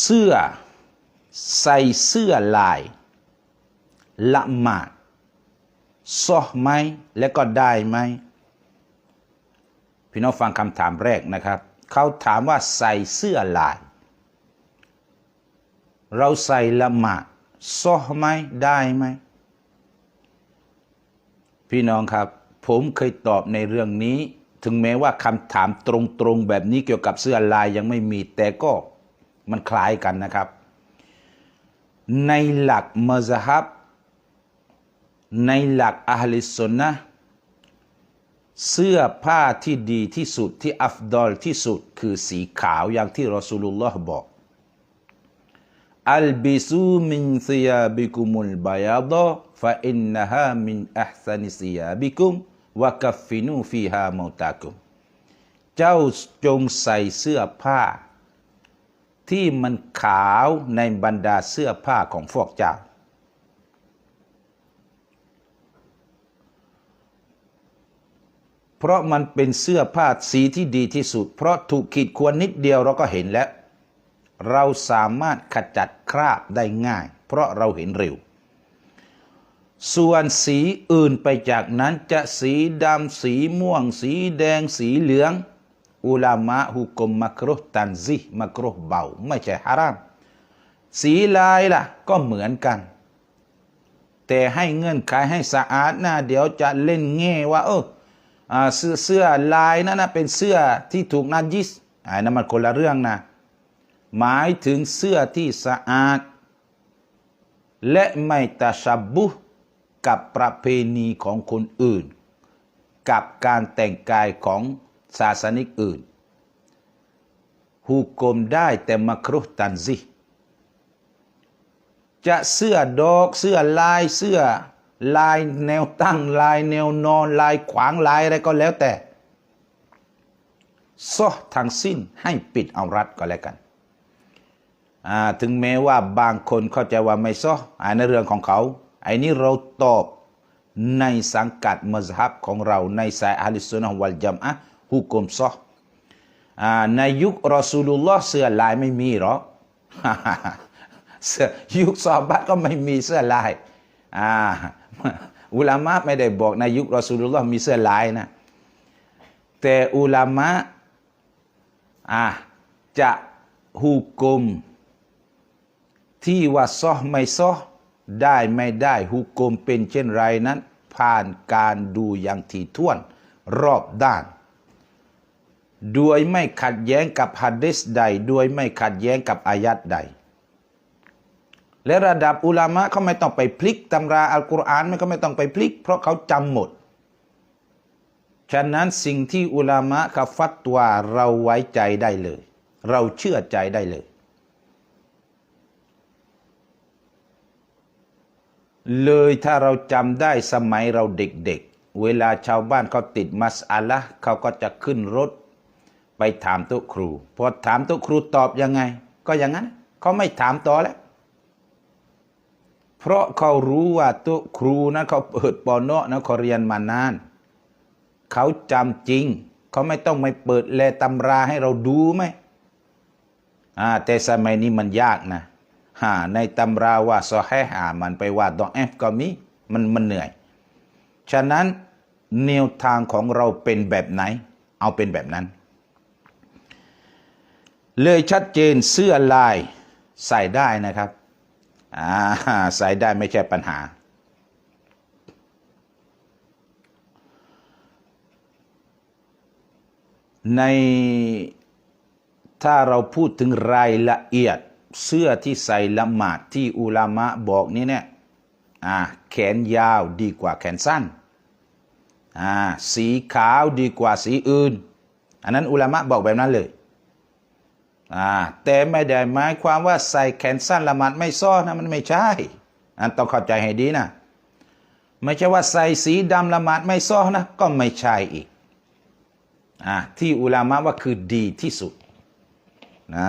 เสื้อ ใส่เสื้อลาย ละหมาดซอไหมและก็ได้ไหมพี่น้องฟังคำถามแรกนะครับ เขาถามว่าใส่เสื้อลาย เราใส่ละหมาดซอไหมได้ไหมพี่น้องครับ ผมเคยตอบในเรื่องนี้ ถึงแม้ว่าคำถามตรงๆแบบนี้เกี่ยวกับเสื้อลายยังไม่มีแต่ก็ มันคล้ายกันนะครับ ในหลักมัซฮับ ในหลักอะฮลิสุนนะเสื้อผ้าที่ดีที่สุดที่อัฟดอลที่สุดคือสีขาวอย่างที่รอสูลุลลอฮ์บอกอัลบิซูมินซิยาบิกุมุลบายาดะฟะอินนฮามินอัฮซานิซิยาบิกุมวะกัฟฟินูฟีฮามาตากุม เจ้าจงใส่เสื้อผ้า ที่มันขาวในบรรดาเสื้อผ้าของพวกเจ้า เพราะมันเป็นเสื้อผ้าสีที่ดีที่สุด เพราะถูกขีดควรนิดเดียวเราก็เห็นแล้ว เราสามารถขจัดคราบได้ง่าย เพราะเราเห็นเร็ว ส่วนสีอื่นไปจากนั้นจะสีดำสีม่วง สีแดงสีเหลือง อุลามะฮุกมมักรุฮ์ตันซิฮ์มักรุเบา ไม่ใช่ฮาราม สีลายล่ะ ก็เหมือนกัน แต่ให้เงื่อนไขให้สะอาดนะเดี๋ยวจะเล่นแง่ว่า เออเสื้อเสื้อลายนั่นนะเป็นเสื้อที่ถูกนัดยิสอันนั้นมันคนละเรื่องนะ หมายถึงเสื้อที่สะอาด และไม่ตะชับบุกับประเพณีของคนอื่น กับการแต่งกายของ ศาสนิกอื่นฮูกมได้แต่มักรุตันซิจะเสื้อดอกเสื้อลายเสื้อลายแนวตั้งลายแนวนอนลายขวางลายอะไรก็แล้วแต่ซอทั้งสิ้นให้ปิดเอารัดก็แล้วกัน ถึงแม้ว่าบางคนเข้าใจว่าไม่ซออันในเรื่องของเขาไอ้นี้เราตอบในสังกัดมัซฮับของเราในสายอะลิสุนนะฮ์วัลจัมอะ ฮุกมซ้อในยุครอซูลุลลอฮ์เสื้อลายไม่มีหรอกเสื้อยุคซอบะห์ก็ไม่มีเสื้อลายอ่าอุลามะไม่ได้บอกในยุครอซูลุลลอฮ์มีเสื้อลายนะ แต่อุลามะอ่าจะฮุกม ที่ว่าซอไม่ซอได้ไม่ได้ฮุกกลมเป็นเช่นไรนั้น ผ่านการดูอย่างถี่ถ้วนรอบด้าน โดยไม่ขัดแย้งกับฮัดดิสใด โดยไม่ขัดแย้งกับอายัดใด และระดับอุลามะเขาไม่ต้องไปพลิกตำราอัลกุรอานมันก็ไม่ต้องไปพลิก เพราะเขาจำหมด ฉะนั้นสิ่งที่อุลามะเขาฟัดตัวเราไว้ใจได้เลย เราเชื่อใจได้เลย เลยถ้าเราจำได้สมัยเราเด็กๆเวลาชาวบ้านเขาติดมัสอาละห์เขาก็จะขึ้นรถ ไปถามต๊ะครู พอถามต๊ะครูตอบยังไง ก็อย่างนั้น เขาไม่ถามต่อแล้ว เพราะเขารู้ว่าต๊ะครูนั้นเขาเปิดปอนเนาะนะเขาเรียนมานาน เขาจำจริง เขาไม่ต้องไม่เปิดแลตำราให้เราดูไหมอ่าแต่สมัยนี้มันยากนะหาในตำราว่าซอแฮหามันไปว่าดอเอฟก็มีมันมันเหนื่อย ฉะนั้นแนวทางของเราเป็นแบบไหน เอาเป็นแบบนั้น เลยชัดเจนเสื้อลายใส่ได้นะครับอ่าใส่ได้ไม่ใช่ปัญหา ในถ้าเราพูดถึงรายละเอียดเสื้อที่ใส่ละหมาดที่อุลามะบอกนี้เนี่ยอ่าแขนยาวดีกว่าแขนสั้นอ่าสีขาวดีกว่าสีอื่น อันนั้นอุลามะบอกแบบนั้นเลย แต่ไม่ได้หมายความว่าใส่แขนสั้นละหมาดไม่ซ้อนะมันไม่ใช่ อันต้องเข้าใจให้ดีนะ ไม่ใช่ว่าใส่สีดำละหมาดไม่ซ้อนะก็ไม่ใช่อีกอ่าที่อุลามะว่าคือดีที่สุดนะ